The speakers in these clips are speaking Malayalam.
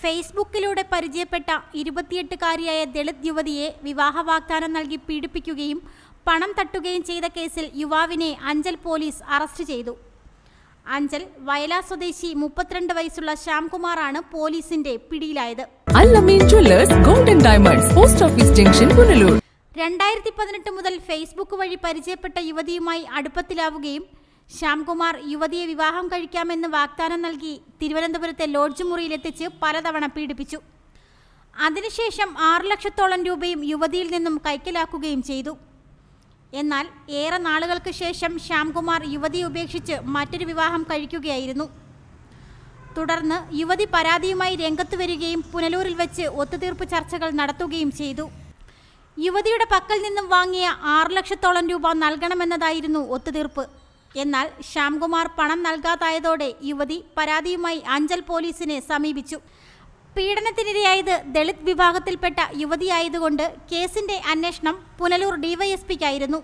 ഫേസ്ബുക്കിലൂടെ പരിചയപ്പെട്ട ഇരുപത്തിയെട്ടുകാരിയായ ദളിത് യുവതിയെ വിവാഹ വാഗ്ദാനം നൽകി പീഡിപ്പിക്കുകയും പണം തട്ടുകയും ചെയ്ത കേസിൽ യുവാവിനെ അഞ്ചൽ പോലീസ് അറസ്റ്റ് ചെയ്തു. അഞ്ചൽ വയലാ സ്വദേശി മുപ്പത്തിരണ്ട് വയസ്സുള്ള ശ്യാംകുമാറാണ് പോലീസിന്റെ പിടിയിലായത്. Golden diamonds post office junction Punalur. രണ്ടായിരത്തി പതിനെട്ട് മുതൽ ഫേസ്ബുക്ക് വഴി പരിചയപ്പെട്ട യുവതിയുമായി അടുപ്പത്തിലാവുകയും ശ്യാംകുമാർ യുവതിയെ വിവാഹം കഴിക്കാമെന്ന് വാഗ്ദാനം നൽകി തിരുവനന്തപുരത്തെ ലോഡ്ജ് മുറിയിലെത്തിച്ച് പലതവണ പീഡിപ്പിച്ചു. അതിനുശേഷം ആറ് ലക്ഷത്തോളം രൂപയും യുവതിയിൽ നിന്നും കൈക്കലാക്കുകയും ചെയ്തു. എന്നാൽ ഏറെ നാളുകൾക്ക് ശേഷം ശ്യാംകുമാർ യുവതിയെ ഉപേക്ഷിച്ച് മറ്റൊരു വിവാഹം കഴിക്കുകയായിരുന്നു. തുടർന്ന് യുവതി പരാതിയുമായി രംഗത്ത് വരികയും പുനലൂരിൽ വെച്ച് ഒത്തുതീർപ്പ് ചർച്ചകൾ നടത്തുകയും ചെയ്തു. യുവതിയുടെ പക്കൽ നിന്നും വാങ്ങിയ ആറ് ലക്ഷത്തോളം രൂപ നൽകണമെന്നതായിരുന്നു ഒത്തുതീർപ്പ്. എന്നാൽ ശ്യാംകുമാർ പണം നൽകാതായതോടെ യുവതി പരാതിയുമായി അഞ്ചൽ പോലീസിനെ സമീപിച്ചു. പീഡനത്തിനിരയായത് ദളിത് വിഭാഗത്തിൽപ്പെട്ട യുവതിയായതുകൊണ്ട് കേസിന്റെ അന്വേഷണം Punalur ഡിവൈഎസ്പിക്കായിരുന്നു.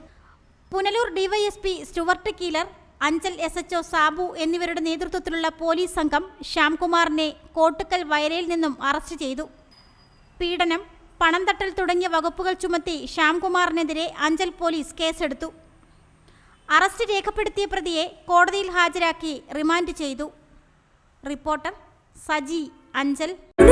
Punalur DYSP Stuart Keeler Anchal S H O Sabu എന്നിവരുടെ നേതൃത്വത്തിലുള്ള പോലീസ് സംഘം ശ്യാംകുമാറിനെ കോട്ടുക്കൽ വയലയിൽ നിന്നും അറസ്റ്റ് ചെയ്തു. പീഡനം പണം തട്ടൽ തുടങ്ങിയ വകുപ്പുകൾ ചുമത്തി ശ്യാംകുമാറിനെതിരെ അഞ്ചൽ പോലീസ് കേസെടുത്തു. അറസ്റ്റ് രേഖപ്പെടുത്തിയ പ്രതിയെ കോടതിയിൽ ഹാജരാക്കി റിമാൻഡ് ചെയ്തു. റിപ്പോർട്ടർ സജി അഞ്ചൽ.